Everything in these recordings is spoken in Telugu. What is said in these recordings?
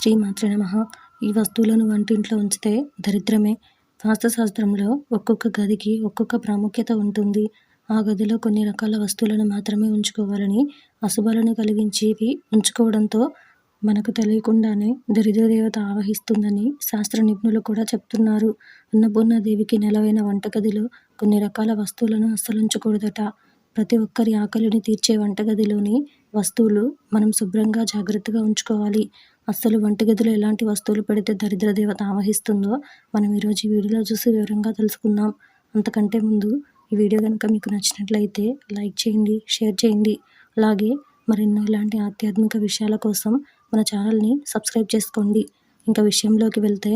శ్రీమాత్రే నమ. ఈ వస్తువులను వంటింట్లో ఉంచితే దరిద్రమే. వాస్తుశాస్త్రంలో ఒక్కొక్క గదికి ఒక్కొక్క ప్రాముఖ్యత ఉంటుంది. ఆ గదిలో కొన్ని రకాల వస్తువులను మాత్రమే ఉంచుకోవాలని అశుభాలను కలిగించేవి ఉంచుకోవడంతో మనకు తెలియకుండానే దరిద్ర దేవత ఆవహిస్తుందని శాస్త్ర నిపుణులు కూడా చెప్తున్నారు. అన్నపూర్ణాదేవికి నెలవైన వంటగదిలో కొన్ని రకాల వస్తువులను అస్సలు ఉంచకూడదట ప్రతి ఒక్కరి ఆకలిని తీర్చే వంటగదిలోని వస్తువులు మనం శుభ్రంగా జాగ్రత్తగా ఉంచుకోవాలి. అస్సలు వంటగదిలో ఎలాంటి వస్తువులు పెడితే దరిద్ర దేవత ఆవహిస్తుందో మనం ఈరోజు ఈ వీడియోలో చూసి వివరంగా తెలుసుకుందాం. అంతకంటే ముందు ఈ వీడియో కనుక మీకు నచ్చినట్లయితే లైక్ చేయండి షేర్ చేయండి. అలాగే మరెన్నో ఇలాంటి ఆధ్యాత్మిక విషయాల కోసం మన ఛానల్ని సబ్స్క్రైబ్ చేసుకోండి. ఇంకా విషయంలోకి వెళ్తే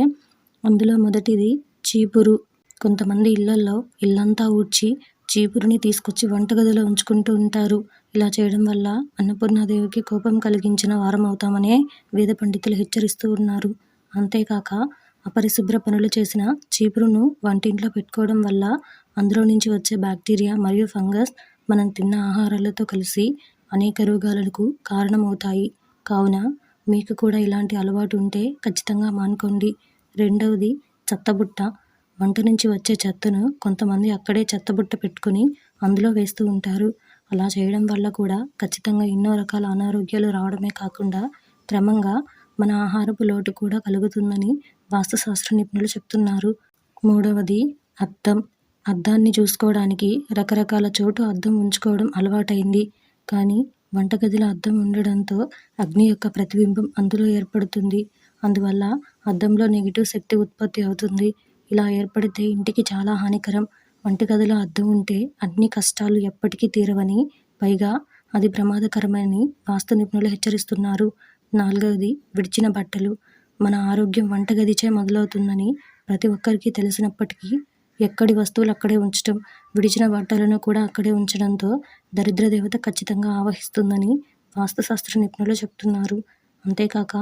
అందులో మొదటిది చీపురు. కొంతమంది ఇళ్ళల్లో ఇల్లంతా ఊడ్చి చీపురుని తీసుకొచ్చి వంటగదిలో ఉంచుకుంటూ ఉంటారు. ఇలా చేయడం వల్ల అన్నపూర్ణాదేవికి కోపం కలిగించిన వారం అవుతామనే వేద పండితులు హెచ్చరిస్తూ ఉన్నారు. అంతేకాక అపరిశుభ్ర పనులు చేసిన చీపురును వంటింట్లో పెట్టుకోవడం వల్ల అందులో నుంచి వచ్చే బ్యాక్టీరియా మరియు ఫంగస్ మనం తిన్న ఆహారాలతో కలిసి అనేక రోగాలకు కారణమవుతాయి. కావున మీకు కూడా ఇలాంటి అలవాటు ఉంటే ఖచ్చితంగా మానుకోండి. రెండవది చెత్తబుట్ట. వంట నుంచి వచ్చే చెత్తను కొంతమంది అక్కడే చెత్తబుట్ట పెట్టుకుని అందులో వేస్తూ ఉంటారు. అలా చేయడం వల్ల కూడా ఖచ్చితంగా ఎన్నో రకాల అనారోగ్యాలు రావడమే కాకుండా క్రమంగా మన ఆహారపు లోటు కూడా కలుగుతుందని వాస్తుశాస్త్ర నిపుణులు చెప్తున్నారు. మూడవది అద్దం. అద్దాన్ని చూసుకోవడానికి రకరకాల చోటు అద్దం ఉంచుకోవడం అలవాటైంది. కానీ వంటగదిలో అద్దం ఉండడంతో అగ్ని యొక్క ప్రతిబింబం అందులో ఏర్పడుతుంది. అందువల్ల అద్దంలో నెగిటివ్ శక్తి ఉత్పత్తి అవుతుంది. ఇలా ఏర్పడితే ఇంటికి చాలా హానికరం. వంటగదిలో అద్దం ఉంటే అన్ని కష్టాలు ఎప్పటికీ తీరవని పైగా అది ప్రమాదకరమని వాస్తు నిపుణులు హెచ్చరిస్తున్నారు. నాలుగవది విడిచిన బట్టలు. మన ఆరోగ్యం వంటగదిచే మొదలవుతుందని ప్రతి ఒక్కరికి తెలిసినప్పటికీ ఎక్కడి వస్తువులు అక్కడే ఉంచడం విడిచిన బట్టలను కూడా అక్కడే ఉంచడంతో దరిద్ర దేవత ఖచ్చితంగా ఆవహిస్తుందని వాస్తుశాస్త్ర నిపుణులు చెప్తున్నారు. అంతేకాక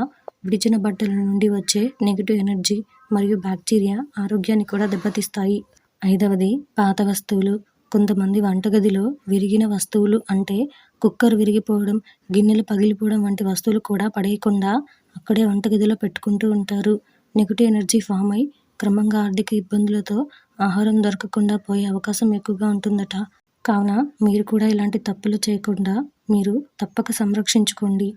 విడిచిన బట్టల నుండి వచ్చే నెగిటివ్ ఎనర్జీ మరియు బ్యాక్టీరియా ఆరోగ్యాన్ని కూడా దెబ్బతీస్తాయి. ఐదవది పాత వస్తువులు. కొంతమంది వంటగదిలో విరిగిన వస్తువులు అంటే కుక్కర్ విరిగిపోవడం గిన్నెలు పగిలిపోవడం వంటి వస్తువులు కూడా పడేయకుండా అక్కడే వంటగదిలో పెట్టుకుంటూ ఉంటారు. నెగిటివ్ ఎనర్జీ ఫామ్ అయి క్రమంగా ఆర్థిక ఇబ్బందులతో ఆహారం దొరకకుండా పోయే అవకాశం ఎక్కువగా ఉంటుందట. కావున మీరు కూడా ఇలాంటి తప్పులు చేయకుండా మీరు తప్పక సంరక్షించుకోండి.